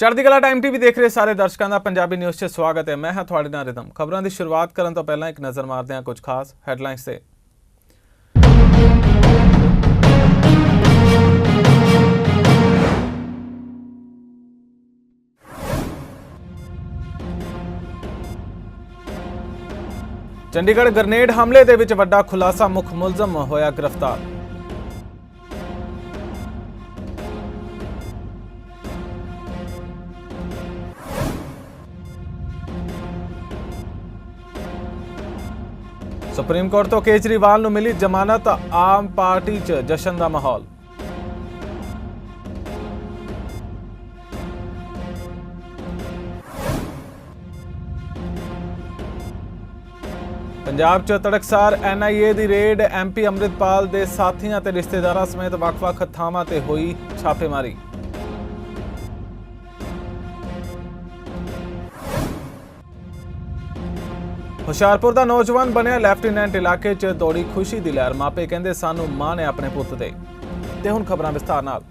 ਚੜ੍ਹਦੀ ਕਲਾ time TV ਦੇਖ ਰਹੇ ਸਾਰੇ ਦਰਸ਼ਕਾਂ ਦਾ ਪੰਜਾਬੀ ਨਿਊਜ਼ 'ਚ ਸਵਾਗਤ ਹੈ। ਮੈਂ ਹਾਂ ਤੁਹਾਡੇ ਨਾਲ ਰਿਦਮ। ਖਬਰਾਂ ਦੀ ਸ਼ੁਰੂਆਤ ਕਰਨ ਤੋਂ ਪਹਿਲਾਂ ਇੱਕ ਨਜ਼ਰ ਮਾਰਦੇ ਹਾਂ ਕੁਝ ਖਾਸ ਹੈਡਲਾਈਨਸ ਤੇ। ਚੰਡੀਗੜ੍ਹ ਗ੍ਰਨੇਡ ਹਮਲੇ ਦੇ ਵਿੱਚ ਵੱਡਾ ਖੁਲਾਸਾ ਮੁੱਖ ਮੁਲਜ਼ਮ ਹੋਇਆ ਗ੍ਰਿਫਤਾਰ। ਸੁਪਰੀਮ ਕੋਰਟ ਤੋਂ ਕੇਜਰੀਵਾਲ ਨੂੰ ਮਿਲੀ ਜ਼ਮਾਨਤ ਆਮ ਪਾਰਟੀ 'ਚ ਜਸ਼ਨ ਦਾ ਮਾਹੌਲ। ਪੰਜਾਬ 'ਚ ਤੜਕਸਾਰ ਐਨਆਈਏ ਦੀ ਰੇਡ ਐਮਪੀ ਅੰਮ੍ਰਿਤਪਾਲ ਦੇ ਸਾਥੀਆਂ ਤੇ ਰਿਸ਼ਤੇਦਾਰਾਂ ਸਮੇਤ ਵੱਖ-ਵੱਖ ਥਾਵਾਂ ਤੇ ਹੋਈ ਛਾਪੇਮਾਰੀ। ਹੁਸ਼ਿਆਰਪੁਰ ਦਾ ਨੌਜਵਾਨ ਬਣਿਆ ਲੈਫਟੀਨੈਂਟ ਇਲਾਕੇ 'ਚ ਦੌੜੀ ਖੁਸ਼ੀ ਦੀ ਲਹਿਰ। ਮਾਪੇ ਕਹਿੰਦੇ ਸਾਨੂੰ ਮਾਣ ਹੈ ਆਪਣੇ ਪੁੱਤ ਤੇ ਤੇ ਹੁਣ ਖਬਰਾਂ ਵਿਸਥਾਰ ਨਾਲ।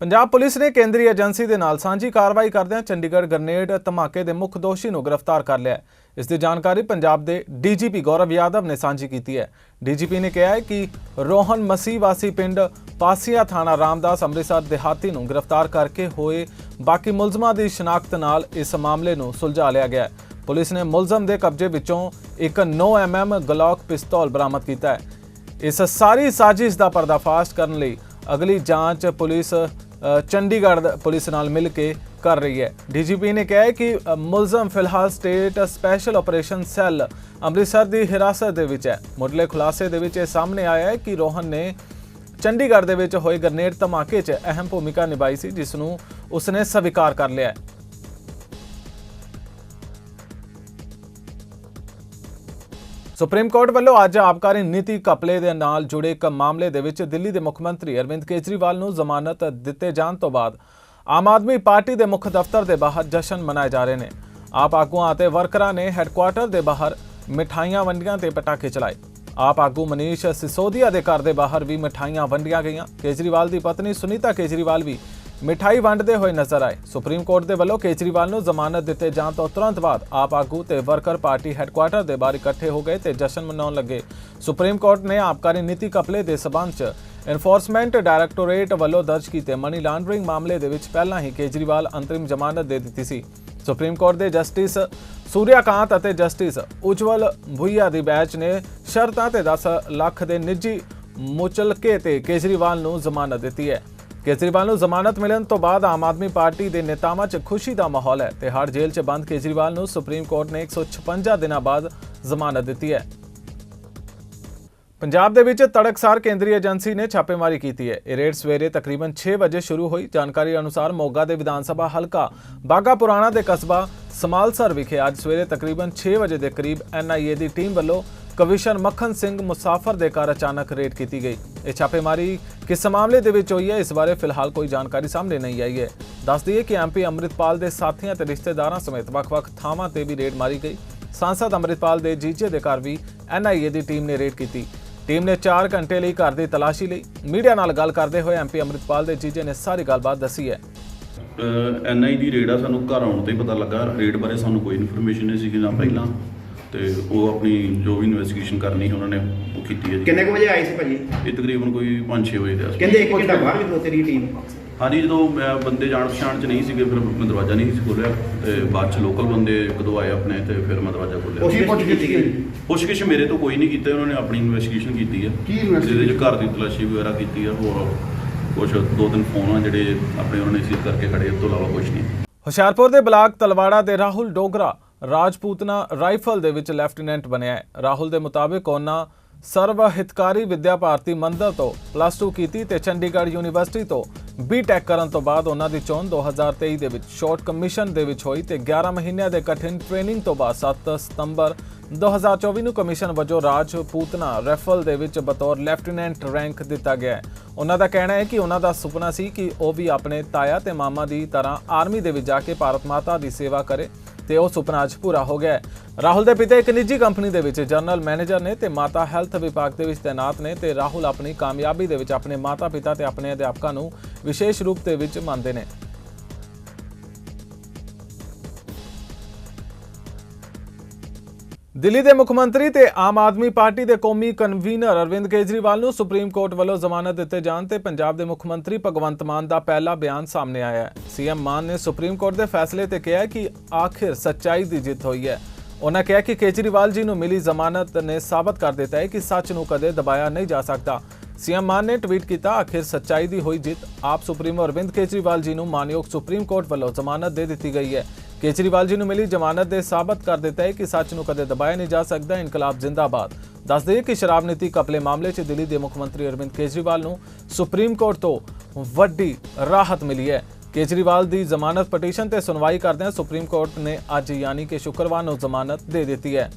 ਪੰਜਾਬ ਪੁਲਿਸ ਨੇ ਕੇਂਦਰੀ ਏਜੰਸੀ ਦੇ ਨਾਲ ਸਾਂਝੀ ਕਾਰਵਾਈ ਕਰਦਿਆਂ ਚੰਡੀਗੜ੍ਹ ਗ੍ਰਨੇਡ ਧਮਾਕੇ ਦੇ ਮੁੱਖ ਦੋਸ਼ੀ ਨੂੰ ਗ੍ਰਿਫਤਾਰ ਕਰ ਲਿਆ ਹੈ। ਇਸ ਦੀ ਜਾਣਕਾਰੀ ਪੰਜਾਬ ਦੇ ਡੀਜੀਪੀ ਗੌਰਵ ਯਾਦਵ ਨੇ ਸਾਂਝੀ ਕੀਤੀ ਹੈ। ਡੀਜੀਪੀ ਨੇ ਕਿਹਾ ਹੈ ਕਿ ਰੋਹਨ ਮਸੀਹ ਵਾਸੀ ਪਿੰਡ ਪਾਸੀਆ ਥਾਣਾ ਰਾਮਦਾਸ ਅੰਮ੍ਰਿਤਸਰ ਦਿਹਾਤੀ ਨੂੰ ਗ੍ਰਿਫਤਾਰ ਕਰਕੇ ਹੋਏ ਬਾਕੀ ਮੁਲਜ਼ਮਾਂ ਦੀ ਸ਼ਨਾਖਤ ਨਾਲ ਇਸ ਮਾਮਲੇ ਨੂੰ ਸੁਲਝਾ ਲਿਆ ਗਿਆ ਹੈ। ਪੁਲਿਸ ਨੇ ਮੁਲਜ਼ਮ ਦੇ ਕਬਜ਼ੇ ਵਿੱਚੋਂ ਇੱਕ 9mm ਗਲੌਕ ਪਿਸਤੌਲ ਬਰਾਮਦ ਕੀਤਾ ਹੈ। ਇਸ ਸਾਰੀ ਸਾਜ਼ਿਸ਼ ਦਾ ਪਰਦਾਫਾਸ਼ ਕਰਨ ਲਈ ਅਗਲੀ ਜਾਂਚ ਪੁਲਿਸ ਚੰਡੀਗੜ੍ਹ ਪੁਲਿਸ ਨਾਲ ਮਿਲ ਕੇ ਕਰ ਰਹੀ ਹੈ। ਡੀਜੀਪੀ ਨੇ ਕਿਹਾ ਕਿ ਮੁਲਜ਼ਮ ਫਿਲਹਾਲ state special operation cell Amritsar ਦੀ ਹਿਰਾਸਤ ਦੇ ਵਿੱਚ ਹੈ। ਮੁੱਢਲੇ ਖੁਲਾਸੇ ਦੇ ਵਿੱਚ ਇਹ ਸਾਹਮਣੇ ਆਇਆ ਹੈ ਕਿ ਰੋਹਨ ਨੇ ਚੰਡੀਗੜ੍ਹ ਦੇ ਵਿੱਚ ਹੋਏ ਗ੍ਰਨੇਡ ਧਮਾਕੇ 'ਚ ਅਹਿਮ ਭੂਮਿਕਾ ਨਿਭਾਈ ਸੀ, ਜਿਸ ਨੂੰ ਉਸਨੇ ਸਵੀਕਾਰ ਕਰ ਲਿਆ ਹੈ। ਸੁਪਰੀਮ ਕੋਰਟ ਵੱਲੋਂ ਅੱਜ ਆਬਕਾਰੀ ਨੀਤੀ ਕਪਲੇ ਦੇ ਨਾਲ ਜੁੜੇ ਇੱਕ ਮਾਮਲੇ ਦੇ ਵਿੱਚ ਦਿੱਲੀ ਦੇ ਮੁੱਖ ਮੰਤਰੀ ਅਰਵਿੰਦ ਕੇਜਰੀਵਾਲ ਨੂੰ ਜ਼ਮਾਨਤ ਦਿੱਤੇ ਜਾਣ ਤੋਂ ਬਾਅਦ ਆਮ ਆਦਮੀ ਪਾਰਟੀ ਦੇ ਮੁੱਖ ਦਫ਼ਤਰ ਦੇ ਬਾਹਰ ਜਸ਼ਨ ਮਨਾਏ ਜਾ ਰਹੇ ਨੇ। ਆਪ ਆਗੂਆਂ ਅਤੇ ਵਰਕਰਾਂ ਨੇ ਹੈੱਡਕੁਆਰਟਰ ਦੇ ਬਾਹਰ ਮਿਠਾਈਆਂ, ਵੰਡੀਆਂ ਤੇ ਪਟਾਕੇ ਚਲਾਏ। ਆਪ ਆਗੂ ਮਨੀਸ਼ ਸਿਸੋਦੀਆ ਦੇ ਘਰ ਦੇ ਬਾਹਰ ਵੀ ਮਿਠਾਈਆਂ ਵੰਡੀਆਂ ਗਈਆਂ। ਕੇਜਰੀਵਾਲ ਦੀ ਪਤਨੀ ਸੁਨੀਤਾ ਕੇਜਰੀਵਾਲ ਵੀ ਮਿਠਾਈ ਵੰਡਦੇ ਹੋਏ ਨਜ਼ਰ ਆਏ। ਸੁਪਰੀਮ ਕੋਰਟ ਦੇ ਵੱਲੋਂ ਕੇਜਰੀਵਾਲ ਨੂੰ ਜ਼ਮਾਨਤ ਦਿੱਤੇ ਜਾਣ ਤੋਂ ਤੁਰੰਤ ਬਾਅਦ ਆਪ ਆਗੂ ਤੇ ਵਰਕਰ ਪਾਰਟੀ ਹੈੱਡਕੁਆਰਟਰ ਦੇ ਬਾਹਰ ਇਕੱਠੇ ਹੋ ਗਏ ਤੇ ਜਸ਼ਨ ਮਨਾਉਣ ਲੱਗੇ। ਸੁਪਰੀਮ ਕੋਰਟ ਨੇ ਆਬਕਾਰੀ ਨੀਤੀ ਕਪਲੇ ਦੇ ਸਬੰਧ 'ਚ ਐਨਫੋਰਸਮੈਂਟ ਡਾਇਰੈਕਟੋਰੇਟ ਵੱਲੋਂ ਦਰਜ ਕੀਤੇ ਮਨੀ ਲਾਂਡਰਿੰਗ ਮਾਮਲੇ ਦੇ ਵਿੱਚ ਪਹਿਲਾਂ ਹੀ ਕੇਜਰੀਵਾਲ ਅੰਤਰਿਮ ਜ਼ਮਾਨਤ ਦੇ ਦਿੱਤੀ ਸੀ। ਸੁਪਰੀਮ ਕੋਰਟ ਦੇ ਜਸਟਿਸ ਸੂਰਿਆਕਾਂਤ ਅਤੇ ਜਸਟਿਸ ਉਜਵਲ ਭੁਈਆ ਦੀ ਬੈਂਚ ਨੇ ਸ਼ਰਤਾਂ ਤੇ 10 ਲੱਖ ਦੇ ਨਿੱਜੀ ਮੁਚਲਕੇ ਤੇ ਕੇਜਰੀਵਾਲ ਨੂੰ ਜ਼ਮਾਨਤ ਦਿੱਤੀ ਹੈ। ਕੇਜਰੀਵਾਲ ਨੂੰ ਜ਼ਮਾਨਤ ਮਿਲਣ ਤੋਂ ਬਾਅਦ ਆਮ ਆਦਮੀ ਪਾਰਟੀ ਦੇ ਨੇਤਾਵਾਂ 'ਚ ਖੁਸ਼ੀ ਦਾ ਮਾਹੌਲ ਹੈ ਤੇ ਹਰ ਜੇਲ੍ਹ 'ਚ ਬੰਦ ਕੇਜਰੀਵਾਲ ਨੂੰ ਸੁਪਰੀਮ ਕੋਰਟ ਨੇ 156 ਦਿਨਾਂ ਬਾਅਦ ਜ਼ਮਾਨਤ ਦਿੱਤੀ ਹੈ। ਪੰਜਾਬ ਦੇ ਵਿੱਚ ਤੜਕਸਾਰ ਕੇਂਦਰੀ ਏਜੰਸੀ ਨੇ ਛਾਪੇਮਾਰੀ ਕੀਤੀ ਹੈ। ਇਹ ਰੇਡ ਸਵੇਰੇ ਤਕਰੀਬਨ 6 ਵਜੇ ਸ਼ੁਰੂ ਹੋਈ। ਜਾਣਕਾਰੀ ਅਨੁਸਾਰ ਮੋਗਾ ਦੇ ਵਿਧਾਨ ਸਭਾ ਹਲਕਾ ਬਾਗਾ ਪੁਰਾਣਾ ਦੇ ਕਸਬਾ ਸਮਾਲਸਰ ਵਿਖੇ ਅੱਜ ਸਵੇਰੇ ਤਕਰੀਬਨ 6 ਵਜੇ ਦੇ ਕਰੀਬ ਐਨਆਈਏ ਦੀ ਟੀਮ ਵੱਲੋਂ ਕਵਿਸ਼ਨ ਮੱਖਣ ਸਿੰਘ ਮੁਸਾਫਰ ਦੇ ਘਰ ਅਚਾਨਕ ਰੇਡ ਕੀਤੀ ਗਈ। ਇਹ ਛਾਪੇਮਾਰੀ ਕਿਸ ਮਾਮਲੇ ਦੇ ਵਿੱਚ ਹੋਈ ਹੈ, ਇਸ ਬਾਰੇ ਫਿਲਹਾਲ ਕੋਈ ਜਾਣਕਾਰੀ ਸਾਹਮਣੇ ਨਹੀਂ ਆਈ ਹੈ। ਦੱਸ ਦਈਏ ਕਿ ਐਮਪੀ ਅੰਮ੍ਰਿਤਪਾਲ ਦੇ ਸਾਥੀਆਂ ਤੇ ਰਿਸ਼ਤੇਦਾਰਾਂ ਸਮੇਤ ਵੱਖ-ਵੱਖ ਥਾਵਾਂ ਤੇ ਵੀ ਰੇਡ ਮਾਰੀ ਗਈ। ਸਾਂਸਦ ਅੰਮ੍ਰਿਤਪਾਲ ਦੇ ਜੀਜੇ ਦੇ ਘਰ ਵੀ ਐਨਆਈਏ ਦੀ ਟੀਮ ਨੇ ਰੇਡ ਕੀਤੀ। ਟੀਮ ਨੇ 4 ਘੰਟੇ ਲਈ ਘਰ ਦੀ ਤਲਾਸ਼ੀ ਲਈ ਮੀਡੀਆ ਨਾਲ ਗੱਲ ਕਰਦੇ ਹੋਏ ਐਮਪੀ ਅੰਮ੍ਰਿਤਪਾਲ ਦੇ ਜੀਜੇ ਨੇ ਸਾਰੀ ਗੱਲਬਾਤ ਦੱਸੀ ਹੈ। ਐਨਆਈ ਦੀ ਰੇਡ ਆ ਸਾਨੂੰ ਘਰ ਆਉਣ ਤੇ ਹੀ ਪਤਾ ਲੱਗਾ। ਰੇਡ ਬਾਰੇ ਸਾਨੂੰ ਕੋਈ ਇਨਫੋਰਮੇਸ਼ਨ ਨਹੀਂ ਸੀਗੀ ਨਾ ਪਹਿਲਾਂ। ਤੇ ਉਹ ਆਪਣੀ ਜੋ ਵੀ ਇਨਵੈਸਟੀਗੇਸ਼ਨ ਕਰਨੀ ਸੀ ਉਹਨਾਂ ਨੇ ਉਹ ਕੀਤੀ ਹੈ ਜੀ। ਕਿੰਨੇ ਕੁ ਵਜੇ ਆਏ ਸੀ ਭਾਜੀ? ਇਹ ਤਕਰੀਬਨ ਕੋਈ 5-6 ਵਜੇ ਦੇ ਆਸ ਕਹਿੰਦੇ ਇੱਕ ਘੰਟਾ ਬਾਹਰ ਵੀ ਖਲੋਤੇ ਰਹੀ ਟੀਮ ਹਾਂਜੀ ਜਦੋਂ ਮੈਂ ਬੰਦੇ ਜਾਣ ਪਛਾਣ ਚ ਨਹੀਂ ਸੀਗੇ ਫਿਰ ਮੈਂ ਦਰਵਾਜ਼ਾ ਨਹੀਂ ਸੀ ਖੋਲ੍ਹਿਆ ਤੇ ਬਾਅਦ ਚ ਲੋਕਲ ਬੰਦੇ ਇੱਕ ਦੋ ਆਏ ਆਪਣੇ ਤੇ ਫਿਰ ਮੈਂ ਦਰਵਾਜ਼ਾ ਖੋਲ੍ਹਿਆ। ਉਸ ਪੁੱਛ ਕੀਤੀ ਗਈ? ਪੁੱਛਗਿੱਛ ਮੇਰੇ ਤੋਂ ਕੋਈ ਨਹੀਂ ਕੀਤਾ ਉਹਨਾਂ ਨੇ ਆਪਣੀ ਇਨਵੈਸਟੀਗੇਸ਼ਨ ਕੀਤੀ ਹੈ ਕੀ? ਜਿਹਦੇ ਚ ਘਰ ਦੀ ਤਲਾਸ਼ੀ ਵਗੈਰਾ ਕੀਤੀ ਆ ਹੋਰ ਕੁਝ ਦੋ ਤਿੰਨ ਫੋਨ ਆ ਜਿਹੜੇ ਆਪਣੇ ਉਹਨਾਂ ਨੇ ਸੀਜ਼ ਕਰਕੇ ਖੜੇ ਤੋਂ ਇਲਾਵਾ ਕੁਝ ਨਹੀਂ। ਹੁਸ਼ਿਆਰਪੁਰ ਦੇ ਬਲਾਕ ਤਲਵਾੜਾ ਦੇ ਰਾਹੁਲ ਡੋਗਰਾ ਰਾਜਪੂਤਨਾ ਰਾਈਫਲ ਦੇ ਵਿੱਚ ਲੈਫਟੀਨੈਂਟ ਬਣਿਆ ਹੈ। ਰਾਹੁਲ ਦੇ ਮੁਤਾਬਿਕ ਉਹਨਾਂ ਸਰਵ ਹਿਤਕਾਰੀ ਵਿਦਿਆ ਭਾਰਤੀ ਮੰਦਰ ਤੋਂ ਪਲੱਸ 2 ਕੀਤੀ ਤੇ ਚੰਡੀਗੜ੍ਹ ਯੂਨੀਵਰਸਿਟੀ ਤੋਂ ਬੀਟੈਕ ਕਰਨ ਤੋਂ ਬਾਅਦ ਉਹਨਾਂ ਦੀ ਚੋਣ 2023 ਦੇ ਵਿੱਚ ਸ਼ਾਰਟ ਕਮਿਸ਼ਨ ਦੇ ਵਿੱਚ ਹੋਈ ਤੇ 11 ਮਹੀਨਿਆਂ ਦੇ ਕਠਿਨ ਟ੍ਰੇਨਿੰਗ ਤੋਂ ਬਾਅਦ 7 ਸਤੰਬਰ 2024 ਨੂੰ ਕਮਿਸ਼ਨ ਵਜੋਂ ਰਾਜਪੂਤਨਾ ਰੈਫਲ ਦੇ ਵਿੱਚ ਬਤੌਰ ਲੈਫਟੀਨੈਂਟ ਰੈਂਕ ਦਿੱਤਾ ਗਿਆ ਉਹਨਾਂ ਦਾ ਕਹਿਣਾ ਹੈ ਕਿ ਉਹਨਾਂ ਦਾ ਸੁਪਨਾ ਸੀ ਕਿ ਉਹ ਵੀ ਆਪਣੇ ਤਾਇਆ ਤੇ ਮਾਮਾ ਦੀ ਤਰ੍ਹਾਂ ਆਰਮੀ ਦੇ ਵਿੱਚ ਜਾ ਕੇ ਭਾਰਤ ਮਾਤਾ ਦੀ ਸੇਵਾ ਕਰੇ। ਤੇ ਉਹ ਸੁਪਨਾ ਅੱਜ ਪੂਰਾ ਹੋ ਗਿਆ ਰਾਹੁਲ ਦੇ ਪਿਤਾ ਇੱਕ ਨਿੱਜੀ ਕੰਪਨੀ ਦੇ ਵਿੱਚ ਜਨਰਲ ਮੈਨੇਜਰ ਨੇ ਤੇ ਮਾਤਾ ਹੈਲਥ ਵਿਭਾਗ ਦੇ ਵਿੱਚ ਤਾਇਨਾਤ ਨੇ ਤੇ ਰਾਹੁਲ ਆਪਣੀ ਕਾਮਯਾਬੀ ਦੇ ਵਿੱਚ ਆਪਣੇ ਮਾਤਾ-ਪਿਤਾ ਤੇ ਆਪਣੇ ਅਧਿਆਪਕਾਂ ਨੂੰ ਵਿਸ਼ੇਸ਼ ਰੂਪ ਦੇ ਵਿੱਚ ਮੰਨਦੇ ਨੇ। ਦਿੱਲੀ ਦੇ ਮੁੱਖ ਮੰਤਰੀ ਤੇ ਆਮ ਆਦਮੀ ਪਾਰਟੀ ਦੇ ਕੌਮੀ ਕਨਵੀਨਰ ਅਰਵਿੰਦ ਕੇਜਰੀਵਾਲ ਨੂੰ ਸੁਪਰੀਮ ਕੋਰਟ ਵੱਲੋਂ ਜ਼ਮਾਨਤ ਦਿੱਤੇ ਜਾਣ ਤੇ ਪੰਜਾਬ ਦੇ ਮੁੱਖ ਮੰਤਰੀ ਭਗਵੰਤ ਮਾਨ ਦਾ ਪਹਿਲਾ ਬਿਆਨ ਸਾਹਮਣੇ ਆਇਆ ਹੈ। ਸੀਐਮ ਮਾਨ ਨੇ ਸੁਪਰੀਮ ਕੋਰਟ ਦੇ ਫੈਸਲੇ ਤੇ ਕਿਹਾ ਕਿ ਆਖਿਰ ਸੱਚਾਈ ਦੀ ਜਿੱਤ ਹੋਈ ਹੈ। ਉਹਨਾਂ ਕਿਹਾ ਕਿ ਕੇਜਰੀਵਾਲ ਜੀ ਨੂੰ ਮਿਲੀ ਜ਼ਮਾਨਤ ਨੇ ਸਾਬਤ ਕਰ ਦਿੱਤਾ ਹੈ ਕਿ ਸੱਚ ਨੂੰ ਕਦੇ ਦਬਾਇਆ ਨਹੀਂ ਜਾ ਸਕਦਾ। ਸੀਐਮ ਮਾਨ ਨੇ ਟਵੀਟ ਕੀਤਾ, ਆਖਿਰ ਸੱਚਾਈ ਦੀ ਹੋਈ ਜਿੱਤ ਆਪ ਸੁਪਰੀਮੋ ਅਰਵਿੰਦ ਕੇਜਰੀਵਾਲ ਜੀ ਨੂੰ ਮਾਨਯੋਗ ਸੁਪਰੀਮ ਕੋਰਟ ਵੱਲੋਂ ਜ਼ਮਾਨਤ ਦੇ ਦਿੱਤੀ ਗਈ ਹੈ। ਕੇਜਰੀਵਾਲ ਜੀ ਨੂੰ ਮਿਲੀ ਜ਼ਮਾਨਤ ਦੇ ਸਾਬਤ ਕਰ ਦਿੱਤਾ ਹੈ ਕਿ ਸੱਚ ਨੂੰ ਕਦੇ ਦਬਾਇਆ ਨਹੀਂ ਜਾ ਸਕਦਾ, ਇਨਕਲਾਬ ਜ਼ਿੰਦਾਬਾਦ। ਦੱਸ ਦਈਏ ਕਿ ਸ਼ਰਾਬ ਨੀਤੀ ਕਪਲੇ ਮਾਮਲੇ 'ਚ ਦਿੱਲੀ ਦੇ ਮੁੱਖ ਮੰਤਰੀ ਅਰਵਿੰਦ ਕੇਜਰੀਵਾਲ ਨੂੰ ਸੁਪਰੀਮ ਕੋਰਟ ਤੋਂ ਵੱਡੀ ਰਾਹਤ ਮਿਲੀ ਹੈ। ਕੇਜਰੀਵਾਲ ਦੀ ਜ਼ਮਾਨਤ ਪਟੀਸ਼ਨ ਤੇ ਸੁਣਵਾਈ ਕਰਦਿਆਂ ਸੁਪਰੀਮ ਕੋਰਟ ਨੇ ਅੱਜ ਯਾਨੀ ਕਿ ਸ਼ੁੱਕਰਵਾਰ ਨੂੰ ਜ਼ਮਾਨਤ ਦੇ ਦਿੱਤੀ ਹੈ।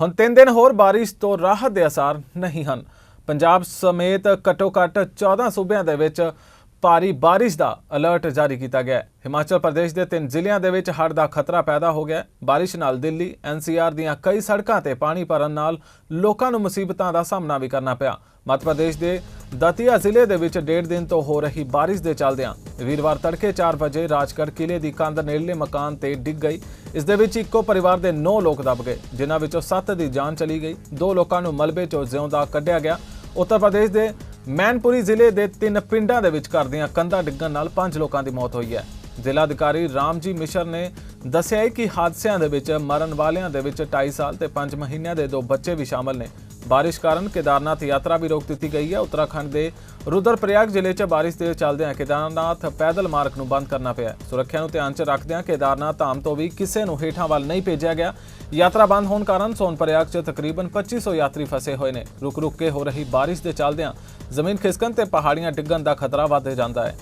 ਹੁਣ 3 ਦਿਨ ਹੋਰ ਬਾਰਿਸ਼ ਤੋਂ ਰਾਹਤ ਦੇ ਅਸਾਰ ਨਹੀਂ ਹਨ। ਪੰਜਾਬ ਸਮੇਤ ਘੱਟੋ-ਘੱਟ 14 ਸੂਬਿਆਂ ਦੇ ਵਿੱਚ ਭਾਰੀ ਬਾਰਿਸ਼ ਦਾ ਅਲਰਟ ਜਾਰੀ ਕੀਤਾ ਗਿਆ ਹੈ। ਹਿਮਾਚਲ ਪ੍ਰਦੇਸ਼ ਦੇ ਤਿੰਨ ਜ਼ਿਲ੍ਹਿਆਂ ਦੇ ਵਿੱਚ ਹੜ੍ਹ ਦਾ ਖਤਰਾ ਪੈਦਾ ਹੋ ਗਿਆ ਹੈ। ਬਾਰਿਸ਼ ਨਾਲ ਦਿੱਲੀ ਐਨਸੀਆਰ ਦੀਆਂ ਕਈ ਸੜਕਾਂ ਤੇ ਪਾਣੀ ਭਰਨ ਨਾਲ ਲੋਕਾਂ ਨੂੰ ਮੁਸੀਬਤਾਂ ਦਾ ਸਾਹਮਣਾ ਵੀ ਕਰਨਾ ਪਿਆ। ਮੱਧ ਪ੍ਰਦੇਸ਼ ਦੇ ਦਤੀਆ ਜ਼ਿਲ੍ਹੇ ਦੇ ਵਿੱਚ ਡੇਢ ਦਿਨ ਤੋਂ ਹੋ ਰਹੀ ਬਾਰਿਸ਼ ਦੇ ਚੱਲਦਿਆਂ ਵੀਰਵਾਰ ਤੜਕੇ 4 ਵਜੇ ਰਾਜਗੜ੍ਹ ਕਿਲੇ ਦੀ ਕੰਧ ਨੇੜਲੇ ਮਕਾਨ ਤੇ ਡਿੱਗ ਗਈ। ਇਸ ਦੇ ਵਿੱਚ ਇੱਕੋ ਪਰਿਵਾਰ ਦੇ 9 ਲੋਕ ਦਬ ਗਏ, ਜਿਨ੍ਹਾਂ ਵਿੱਚੋਂ 7 ਦੀ ਜਾਨ ਚਲੀ ਗਈ। ਦੋ ਲੋਕਾਂ ਨੂੰ ਮਲਬੇ 'ਚੋਂ ਜਿਉਂਦਾ ਕੱਢਿਆ ਗਿਆ। ਉੱਤਰ ਪ੍ਰਦੇਸ਼ ਦੇ ਮੈਨਪੁਰੀ ਜ਼ਿਲ੍ਹੇ ਦੇ ਤਿੰਨ ਪਿੰਡਾਂ ਦੇ ਵਿੱਚ ਘਰ ਦੀਆਂ ਕੰਧਾਂ ਡਿੱਗਣ ਨਾਲ 5 ਲੋਕਾਂ ਦੀ ਮੌਤ ਹੋਈ ਹੈ। ਜ਼ਿਲ੍ਹਾ ਅਧਿਕਾਰੀ ਰਾਮਜੀ ਮਿਸ਼ਰ ਨੇ ਦੱਸਿਆ ਹੈ ਕਿ ਹਾਦਸਿਆਂ ਦੇ ਵਿੱਚ, ਮਰਨ ਵਾਲਿਆਂ ਦੇ ਵਿੱਚ 2.5 ਸਾਲ ਤੇ 5 ਮਹੀਨਿਆਂ ਦੇ ਦੋ ਬੱਚੇ ਵੀ ਸ਼ਾਮਲ ਨੇ। ਬਾਰਿਸ਼ ਕਾਰਨ ਕੇਦਾਰਨਾਥ ਯਾਤਰਾ ਵੀ ਰੋਕ ਦਿੱਤੀ ਗਈ ਹੈ। ਉੱਤਰਾਖੰਡ ਦੇ ਰੁਦਰਪ੍ਰਯਾਗ ਜ਼ਿਲ੍ਹੇ 'ਚ ਬਾਰਿਸ਼ ਦੇ ਚੱਲਦਿਆਂ ਕੇਦਾਰਨਾਥ ਪੈਦਲ ਮਾਰਗ ਨੂੰ ਬੰਦ ਕਰਨਾ ਪਿਆ ਸੁਰੱਖਿਆ ਨੂੰ ਧਿਆਨ 'ਚ ਰੱਖਦਿਆਂ ਕੇਦਾਰਨਾਥ ਧਾਮ ਤੋਂ ਵੀ ਕਿਸੇ ਨੂੰ ਹੇਠਾਂ ਵੱਲ ਨਹੀਂ ਭੇਜਿਆ ਗਿਆ। ਯਾਤਰਾ ਬੰਦ ਹੋਣ ਕਾਰਨ ਸੋਨਪ੍ਰਯਾਗ 'ਚ ਤਕਰੀਬਨ 2500 ਯਾਤਰੀ ਫਸੇ ਹੋਏ ਨੇ। ਰੁਕ-ਰੁਕ ਕੇ ਹੋ ਰਹੀ ਬਾਰਿਸ਼ ਦੇ ਚੱਲਦਿਆਂ ਜ਼ਮੀਨ ਖਿਸਕਣ ਤੇ ਪਹਾੜੀਆਂ ਡਿੱਗਣ ਦਾ ਖਤਰਾ ਵੱਧ ਜਾਂਦਾ ਹੈ।